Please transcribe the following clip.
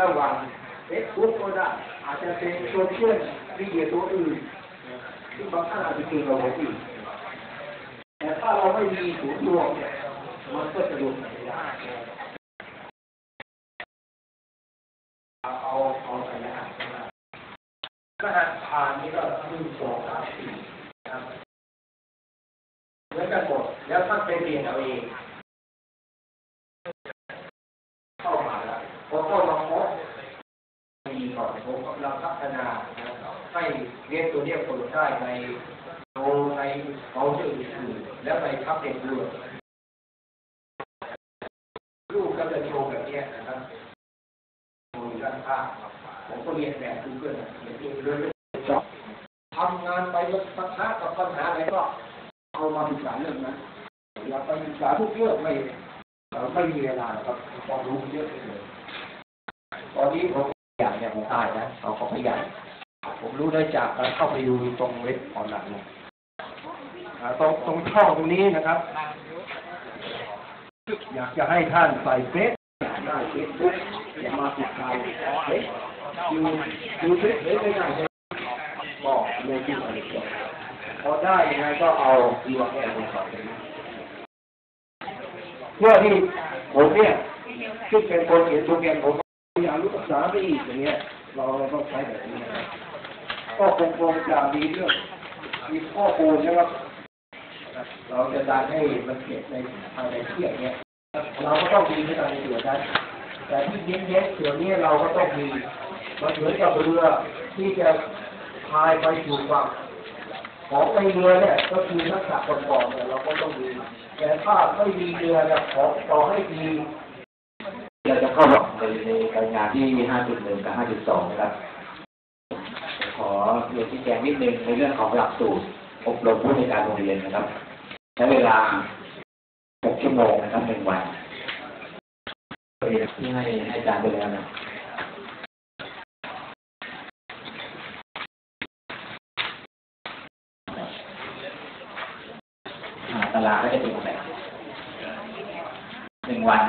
ระหว่างเฟซบุ๊กก็ได้อาจจะเป็นโซเชียลมีเดียตัวอื่นที่บางท่านอาจจะเป็นระบบอื่นแต่ถ้าเราไม่มีศูนย์รวมเนี่ยมันก็จะรวมไม่ได้เอาเอาไปนะรหัสผ่านนี่ก็หนึ่งสองสามสี่นะครับเหมือนกันหมดแล้วท่านไปเรียนเอาเองเข้ามาแล้วพอเข้ามาพ อนผมกำลังพัฒนาให้เรียนตัวเนี้ยคนได้ในโนในเบราว์เซอร์อื่นแล้วในทับเด็กด้วยรูปก็จะโชว์แบบนี้นะครับโชว์อยู่ด้านข้างผมก็เรียนแบบเพื่อนเขียนเองเลยทำงานไปแล้วปะทะกับปัญหาอะไรก็เอามาศึกษาเรื่องนั้นอย่าไปศึกษาทุกเรื่องไม่ไม่มีเวลาครับความรู้เยอะเลยตอนนี้ผม ยากเนี่ยผมตายนะเอาของพยานผมรู้ได้จากการเข้าไปดูตรงเว็บออนไลน์เนี่ยตรงตรงช่องตรงนี้นะครับ อยากจะให้ท่านใส่เฟซได้เฟซบุ๊กอย่ามาติดตามเฟซดูดูเฟซเฟซไม่ได้ใช่ไมบอกเลยที่อะไรก็พอได้ยังไงก็เอาดีว่าแค่ลงต่อไปนะเพื่อที่ผมเนี่ยซึ่งเป็นคนเขียนโปรแกรมผม รู้ภาษาไปอีกอย่างเงี้ย เราเราต้องใช้แบบนี้นะครับก็คงคงจะมีเรื่องมีข้อมูลนะครับ เราจะดันให้มันเก็บในอะไรเที่ยงเนี้ยเราก็ต้องมีในการในส่วนนั้นแต่ที่เย็นๆส่วนนี้เราก็ต้องมีมันเหมือนกับเรือที่จะพายไปสู่ฝั่งของในเรือเนี่ยก็คือนักษาประกอบเนี่ยเราก็ต้องมีแต่ถ้าไม่มีเรือเนี่ยของต่อให้มี เราจะเข้าในในการงานที่ 5.1 กับ 5.2 นะครับ ขอเรียนชี้แจงนิดนึงในเรื่องของหลักสูตร อบรมผู้ในวยการโรงเรียนนะครับ ใช้เวลา 6 ชั่วโมงนะครับหนึ่งวันที่ให้ให้อาจารย์ไปแล้วนะตารางก็จะเป็นแบบหนึ่งวัน